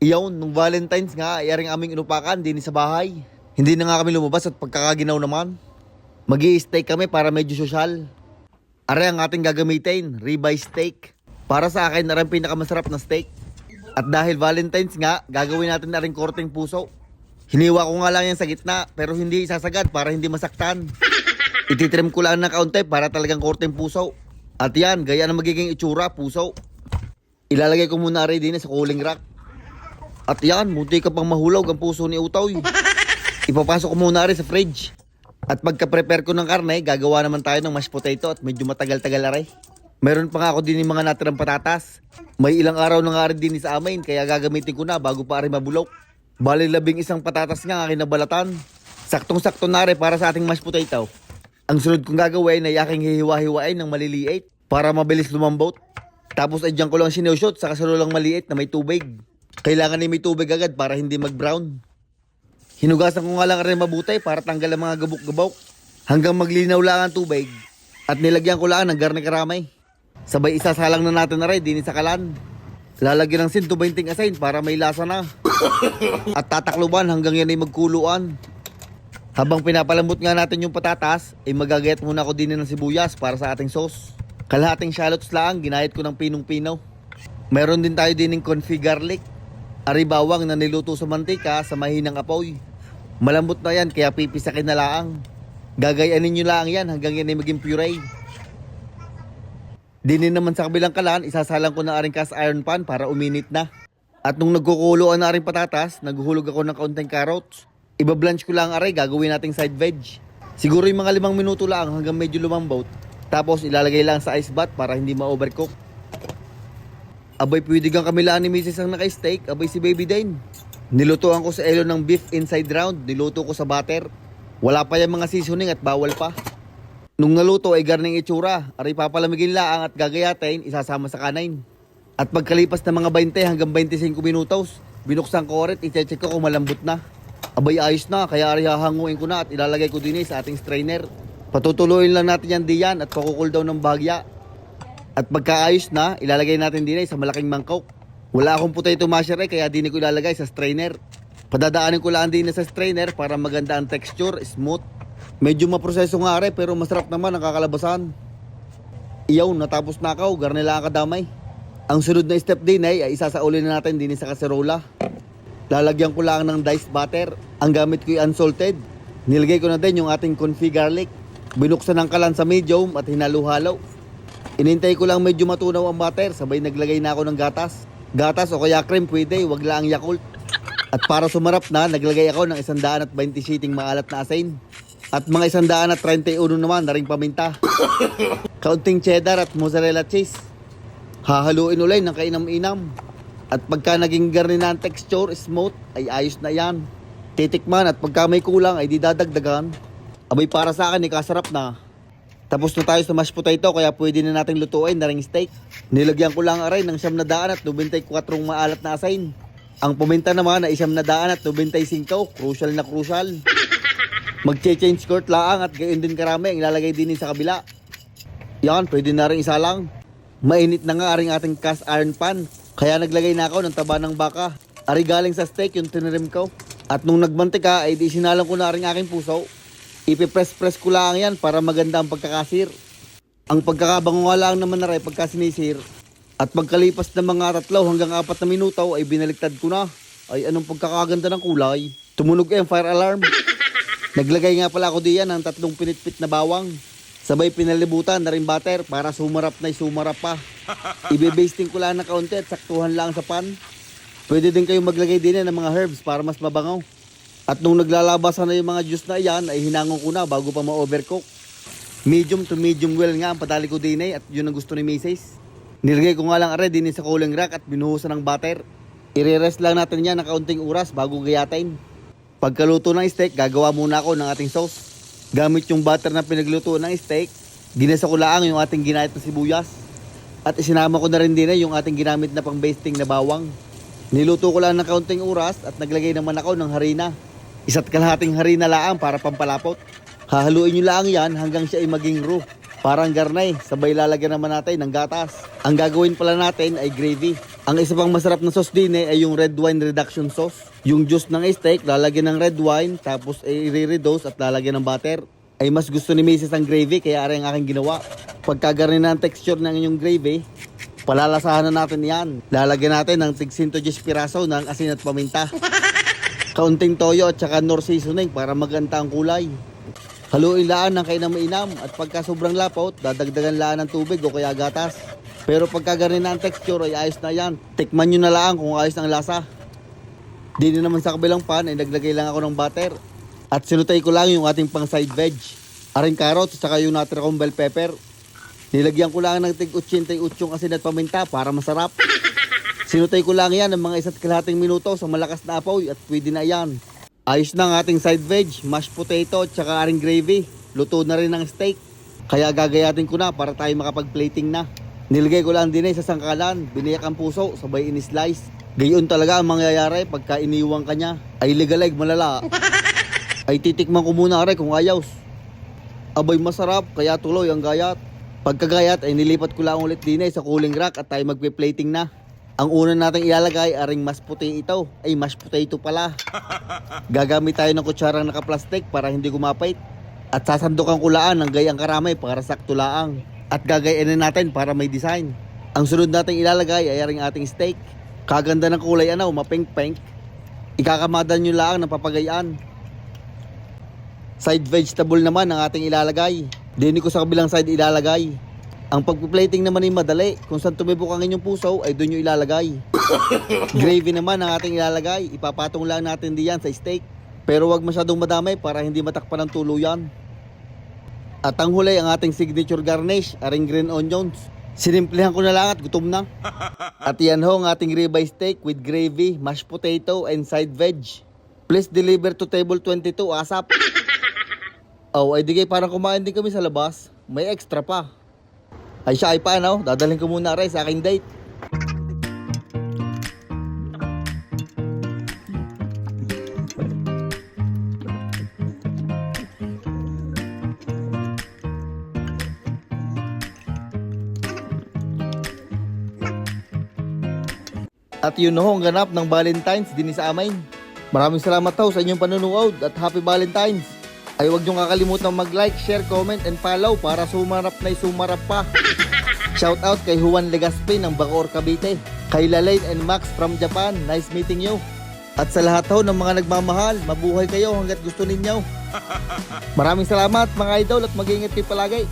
Iyaw, nung Valentine's nga, ay aring aming inupakan din sa bahay. Hindi na nga kami lumabas at pagkakaginaw naman. mag steak kami para medyo sosyal. Are ang ating gagamitin, ribeye steak. Para sa akin, are ang pinakamasarap na steak. At dahil Valentine's nga, gagawin natin na rin korteng puso. Hiniwa ko nga lang yan sa gitna, pero hindi isasagad para hindi masaktan. Ititrim ko lang ng kaunti para talagang korteng puso. At yan, gaya na magiging itsura, puso. Ilalagay ko muna rin din sa cooling rack. At yan, munti ka pang mahulog ang puso ni Utoy. Ipapasok ko muna rin sa fridge. At pagka-prepare ko ng karne, gagawa naman tayo ng mashed potato at medyo matagal-tagal rin. Meron pa nga ako din yung mga natirang patatas. May ilang araw na nga rin din sa amin, kaya gagamitin ko na bago pa rin mabulok. Bali labing isang patatas nga ang aking nabalatan. Saktong-sakto na rin para sa ating mashed potato. Ang sunod kong gagawin ay aking hihiwa-hiwain ng maliliit para mabilis lumambot. Tapos ay dyan ko lang sinushoot sa kasalulang maliit na may tubig. Kailangan ay may tubig agad para hindi mag-brown. Hinugasan ko nga lang rin mabuti para tanggal ang mga gabok-gabok. Hanggang maglinaw lang ang tubig. At nilagyan ko lang ng garne karamay. Sabay isasalang na natin na rin din sa kalan. Lalagyan ng 120 asin para may lasa na. At tatakluban hanggang yan ay magkuluan. Habang pinapalambot nga natin yung patatas, ay magagayat muna ako din ng sibuyas para sa ating sauce. Kalahating shallots lang, ginayat ko ng pinong-pinaw. Meron din tayo din ng confit garlic. Ari bawang na niluto sa mantika sa mahinang apoy. Malambot na yan kaya pipisakin na laang. Gagayanin nyo lang yan hanggang yan ay maging puree. Dinin naman sa kabilang kalan, isasalang ko ng aring cast iron pan para uminit na. At nung nagkukuloan na aring patatas, naghuhulog ako ng kaunting carrots. Ibablanch ko lang ang aray, gagawin nating side veg. Siguro yung mga limang minuto lang hanggang medyo lumambot. Tapos ilalagay lang sa ice bath para hindi ma-overcook. Abay, pwede kang kamilaan ni Mrs. ang naka-steak. Abay, si Baby Dane. Nilutuan ko sa elo ng beef inside round. Niluto ko sa butter. Wala pa yung mga seasoning at bawal pa. Nung naluto ay garning itsura. Aray papalamigin laang at gagayatin, isasama sa kanain. At pagkalipas ng mga 20 hanggang 25 minutos, binuksan ko ulit, i-check ko kung malambot na. Abay ayos na, kaya aray hahanguin ko na at ilalagay ko din eh sa ating strainer. Patutuloyin lang natin yan diyan at pakukool daw ng bahagya. At pagkaayos na, ilalagay natin din ay sa malaking mangkok. Wala akong potato masher eh, kaya din ko ilalagay sa strainer. Padadaanin ko lang din sa strainer para maganda ang texture, smooth. Medyo maproseso nga rin, pero masarap naman ang kakalabasan. Iyaw, natapos na ako, garnila ang kadamay. Ang sunod na step din ay, ay isasaulin na natin din sa kaserola. Lalagyan ko lang ng diced butter. Ang gamit ko ay unsalted. Nilagay ko na din yung ating confit garlic. Binuksan ng kalan sa medium at hinalo-halo. Inintay ko lang medyo matunaw ang butter, sabay naglagay na ako ng gatas. Gatas o kaya cream pwede, wag lang Yakult. At para sumarap na, naglagay ako ng 120 sheeting maalat na asin. At mga 131 naman na ring paminta. Kaunting cheddar at mozzarella cheese. Hahaluin ulay ng kainam-inam. At pagka naging garni na ang texture, smooth, ay ayos na yan. Titikman at pagka may kulang ay didadagdagan. Abay para sa akin, ikasarap na. Tapos na tayo sa mashed potato kaya pwede na nating lutuin na ring steak. Nilagyan ko lang aray ng siyam na daan at 94 maalat na asin. Ang puminta naman ay siyam na daan at 95, crucial na crucial. Magche-change court lang at gayon din karami ang ilalagay din sa kabila. Yan, pwede na rin isa lang. Mainit na nga aring ating cast iron pan. Kaya naglagay na ako ng taba ng baka. Ari galing sa steak yung tinirim ko. At nung nagmantika ay di sinalang ko na rin aking puso. Ipipress-press ko lang yan para maganda ang pagkakasir. Ang pagkakabango nga lang naman na rin pagka sinisir. At pagkalipas ng mga tatlo hanggang apat na minuto ay binaliktad ko na. Ay anong pagkakaganda ng kulay. Tumunog eh ang fire alarm. Naglagay nga pala ako diyan ng tatlong pinitpit na bawang. Sabay pinalibutan na rin butter para sumarap na sumarap pa. Ibe-basting ko lang na kaunti at saktuhan lang sa pan. Pwede din kayong maglagay din ng mga herbs para mas mabangaw. At nung naglalabasan na yung mga juice na iyan, ay hinangon ko na bago pa ma-overcook. Medium to medium well nga ang padali ko din eh, at yun ang gusto ni Mrs. Nilagay ko nga lang are din sa cooling rack at binuhusan ng butter. Ire-rest lang natin yan ng kaunting oras bago gayatin. Pagkaluto ng steak, gagawa muna ako ng ating sauce. Gamit yung butter na pinagluto ng steak, ginasa ko lang yung ating ginayat na sibuyas. At isinama ko na rin din eh, yung ating ginamit na pang basting na bawang. Niluto ko lang ng kaunting oras at naglagay naman ako ng harina. Isa't kalahating harina laang para pampalapot. Hahaluin nyo lang yan hanggang siya ay maging raw. Parang garnay, sabay lalagyan naman natin ng gatas. Ang gagawin pala natin ay gravy. Ang isa pang masarap na sauce din eh, ay yung red wine reduction sauce. Yung juice ng steak, lalagyan ng red wine, tapos eh, i-reduce at lalagyan ng butter. Ay mas gusto ni Mrs. ang gravy, kaya ari ang aking ginawa. Pagkagarin na ang texture ng inyong gravy, palalasahan na natin yan. Lalagyan natin ng tig 110 piraso ng asin at paminta. Kaunting toyo at saka nor seasoning para maganda ang kulay. Haluin laan ng kainang mainam at pagka sobrang lapot, dadagdagan laan ng tubig o kaya gatas. Pero pagka ganun na ang texture ay ayos na yan. Tikman nyo na lang kung ayos ang lasa. Di na naman sa kabilang pan ay naglagay lang ako ng butter. At sinutay ko lang yung ating pang side veg. Aring carrot at saka yung natira kong bell pepper. Nilagyan ko lang ng tig 88 asin at paminta para masarap. Sinutay ko lang yan ng mga isa't kalahating minuto sa malakas na apoy at pwede na yan. Ayos na ang ating side veg, mashed potato at saka aring gravy. Luto na rin ang steak. Kaya gagayatin ko na para tayo makapag-plating na. Nilagay ko lang din eh sa sangkalan, biniyak ang puso, sabay in-slice. Gayon talaga ang mangyayari pagka iniwang ka niya. Ay ligalig malala. Ay titikman ko muna aray kung ayos. Abay masarap, kaya tuloy ang gayat. Pagkagayat ay nilipat ko lang ulit din eh sa cooling rack at tayo magpe-plating na. Ang una nating ilalagay aring mas puti ito. Ay mashed potato pala. Gagamit tayo ng kutsarang nakaplastik para hindi gumapit. At sasandukan ko laan ng gayang karamay para sakto laang. At gagayanin natin para may design. Ang sunod nating ilalagay ay aring ating steak. Kaganda ng kulay ano, mapink-pink. Ikakamadan nyo lang ng papagayaan. Side vegetable naman ang ating ilalagay. Dini ko sa kabilang side ilalagay. Ang pagpiplating naman ay madali. Kung saan tumibok ang inyong puso ay doon nyo ilalagay. Gravy naman ang ating ilalagay. Ipapatong lang natin diyan sa steak. Pero wag masyadong madamay para hindi matakpan ng tuluyan. At ang huli ang ating signature garnish, aring green onions. Sinimplihan ko na lang at gutom na. At yan ho ang ating ribeye steak with gravy, mashed potato, and side veg. Please deliver to table 22, asap. Oh, ay di kayo parang kumain din kami sa labas. May extra pa. Ay siya ay paano? Dadalhin ko muna rin sa aking date. At yun ho ang ganap ng Valentine's din sa amin. Maraming salamat ho sa inyong panunood at Happy Valentine's. Ay huwag niyong kakalimutan mag-like, share, comment, and follow para sumarap na sumarap pa. Shout out kay Juan Legaspi ng Bacoor, Cavite. Kay Lalaine and Max from Japan. Nice meeting you. At sa lahat ho ng mga nagmamahal, mabuhay kayo hanggat gusto ninyo. Maraming salamat mga idol at mag-ingat kayo palagi.